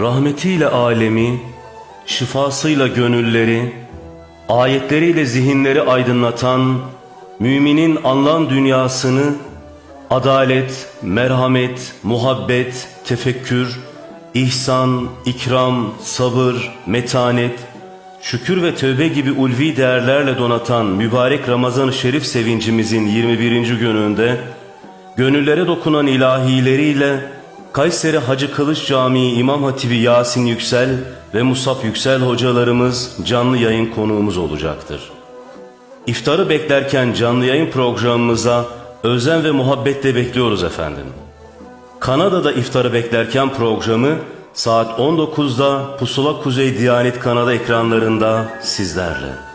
rahmetiyle alemi, şifasıyla gönülleri, ayetleriyle zihinleri aydınlatan, müminin anlam dünyasını, adalet, merhamet, muhabbet, tefekkür, ihsan, ikram, sabır, metanet, şükür ve tövbe gibi ulvi değerlerle donatan mübarek Ramazan-ı Şerif sevincimizin 21. gününde, gönüllere dokunan ilahileriyle Kayseri Hacı Kılıç Camii İmam Hatibi Yasin Yüksel ve Musab Yüksel hocalarımız canlı yayın konuğumuz olacaktır. İftarı beklerken canlı yayın programımıza özen ve muhabbetle bekliyoruz efendim. Kanada'da iftarı beklerken programı saat 19'da Pusula Kuzey Diyanet Kanada ekranlarında sizlerle.